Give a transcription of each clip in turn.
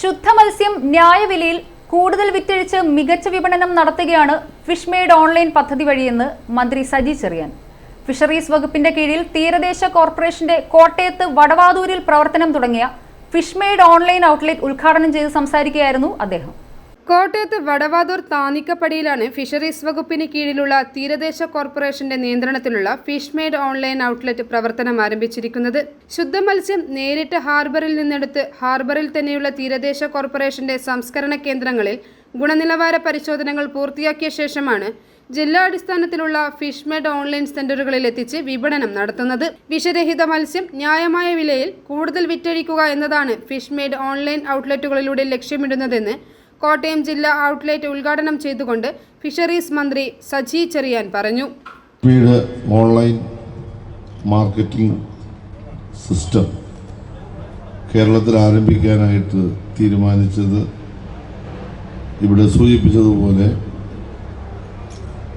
ശുദ്ധ മത്സ്യം ന്യായവിലയിൽ കൂടുതൽ വിറ്റഴിച്ച് മികച്ച വിപണനം നടത്തുകയാണ് ഫിഷ് മെയ്ഡ് ഓൺലൈൻ പദ്ധതി വഴിയെന്ന് മന്ത്രി സജി ചെറിയാൻ. ഫിഷറീസ് വകുപ്പിന്റെ കീഴിൽ തീരദേശ കോർപ്പറേഷന്റെ കോട്ടയത്ത് വടവാതൂരിൽ പ്രവർത്തനം തുടങ്ങിയ ഫിഷ് മെയ്ഡ് ഓൺലൈൻ ഔട്ട്ലെറ്റ് ഉദ്ഘാടനം ചെയ്ത് സംസാരിക്കുകയായിരുന്നു അദ്ദേഹം. കോട്ടയത്ത് വടവാതൂർ താനിക്കപ്പടിയിലാണ് ഫിഷറീസ് വകുപ്പിന് കീഴിലുള്ള തീരദേശ കോർപ്പറേഷന്റെ നിയന്ത്രണത്തിലുള്ള ഫിഷ് മെയ്ഡ് ഓൺലൈൻ ഔട്ട്ലെറ്റ് പ്രവർത്തനം ആരംഭിച്ചിരിക്കുന്നത്. ശുദ്ധ മത്സ്യം നേരിട്ട് ഹാർബറിൽ നിന്നെടുത്ത് ഹാർബറിൽ തന്നെയുള്ള തീരദേശ കോർപ്പറേഷന്റെ സംസ്കരണ കേന്ദ്രങ്ങളിൽ ഗുണനിലവാര പരിശോധനകൾ പൂർത്തിയാക്കിയ ശേഷമാണ് ജില്ലാടിസ്ഥാനത്തിലുള്ള ഫിഷ് മെഡ് ഓൺലൈൻ സെന്ററുകളിൽ എത്തിച്ച് വിപണനം നടത്തുന്നത്. വിഷരഹിത മത്സ്യം ന്യായമായ വിലയിൽ കൂടുതൽ വിറ്റഴിക്കുക എന്നതാണ് ഫിഷ് മെയ്ഡ് ഓൺലൈൻ ഔട്ട്ലെറ്റുകളിലൂടെ ലക്ഷ്യമിടുന്നതെന്ന് കോട്ടയം ജില്ലാ ഔട്ട്ലെറ്റ് ഉദ്ഘാടനം ചെയ്തുകൊണ്ട് ഫിഷറീസ് മന്ത്രി സജി ചെറിയാൻ പറഞ്ഞു. ഓൺലൈൻ മാർക്കറ്റിംഗ് സിസ്റ്റം കേരളത്തിൽ ആരംഭിക്കാനായിട്ട് തീരുമാനിച്ചത് ഇവിടെ സൂചിപ്പിച്ചതുപോലെ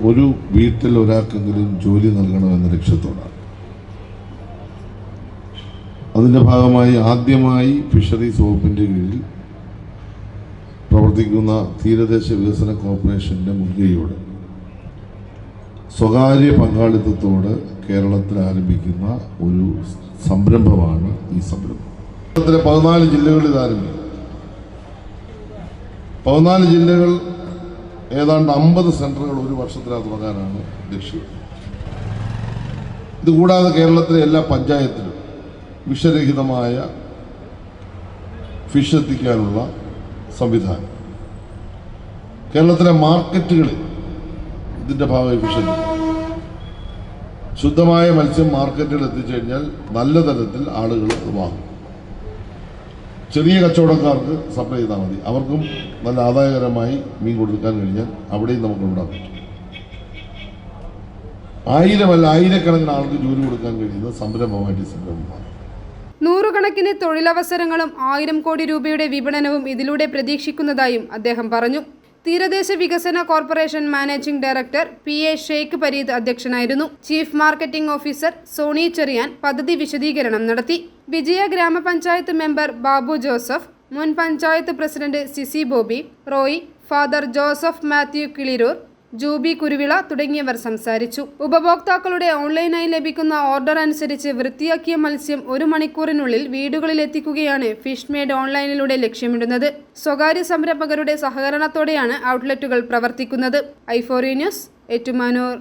ഒരു വീട്ടിൽ ഒരാൾക്കെങ്കിലും ജോലി നൽകണമെന്ന ലക്ഷ്യത്തോടാണ്. അതിന്റെ ഭാഗമായി ആദ്യമായി ഫിഷറീസ് വകുപ്പിന്റെ കീഴിൽ പ്രവർത്തിക്കുന്ന തീരദേശ വികസന കോർപ്പറേഷന്റെ മുൻകൈയോടെ സ്വകാര്യ പങ്കാളിത്തത്തോടെ കേരളത്തിൽ ആരംഭിക്കുന്ന ഒരു സംരംഭമാണ് ഈ സംരംഭം. കേരളത്തിലെ പതിനാല് ജില്ലകളിൽ ഇത് ആരംഭിക്കും. പതിനാല് ജില്ലകൾ ഏതാണ്ട് അമ്പത് സെന്ററുകൾ ഒരു വർഷത്തിനകത്ത് തുടങ്ങാനാണ് ലക്ഷ്യം. ഇതുകൂടാതെ കേരളത്തിലെ എല്ലാ പഞ്ചായത്തിലും വിഷരഹിതമായ ഫിഷ് എത്തിക്കാനുള്ള സംവിധാനം. കേരളത്തിലെ മാർക്കറ്റുകൾ ഇതിന്റെ ഭാഗമായി ഫിഷ് ശുദ്ധമായ മത്സ്യം മാർക്കറ്റിൽ എത്തിച്ചു കഴിഞ്ഞാൽ നല്ല തരത്തിൽ ആളുകൾ അത് വാങ്ങും. ചെറിയ കച്ചവടക്കാർക്ക് സപ്ലൈ ചെയ്താൽ മതി. അവർക്കും നല്ല ആദായകരമായി മീൻ കൊടുക്കാൻ കഴിഞ്ഞാൽ അവിടെയും നമുക്ക് ഉണ്ടാകും ആയിരമല്ല ആയിരക്കണക്കിന് ആൾക്ക് ജോലി കൊടുക്കാൻ കഴിയുന്ന സംരംഭമായിട്ട് സംരംഭമാണ്. നൂറുകണക്കിന് തൊഴിലവസരങ്ങളും ആയിരം കോടി രൂപയുടെ വിപണനവും ഇതിലൂടെ പ്രതീക്ഷിക്കുന്നതായും അദ്ദേഹം പറഞ്ഞു. തീരദേശ വികസന corporation managing director P A Sheikh Pareed അധ്യക്ഷനായിരുന്നു. Chief marketing officer Soni Cherian പദ്ധതി വിശദീകരണം നടത്തി. വിജയ ഗ്രാമപഞ്ചായത്ത് മെമ്പർ ബാബു ജോസഫ് മുൻ panchayat president CC Bobby Roy father Joseph Mathew Kiliroor Jubi Kuruvila തുടങ്ങിയവർ സംസാരിച്ചു. ഉപഭോക്താക്കളുടെ ഓൺലൈനായി ലഭിക്കുന്ന ഓർഡർ അനുസരിച്ച് വൃത്തിയാക്കിയ മത്സ്യം ഒരു മണിക്കൂറിനുള്ളിൽ വീടുകളിൽ എത്തിക്കുകയാണ് ഫിഷ് മെയ്ഡ് ഓൺലൈനിലൂടെ ലക്ഷ്യമിടുന്നത്. സ്വകാര്യ സംരംഭകരുടെ സഹകരണത്തോടെയാണ് ഔട്ട്ലെറ്റുകൾ പ്രവർത്തിക്കുന്നത്. ഐഫോറി ന്യൂസ് ഏറ്റുമാനൂർ.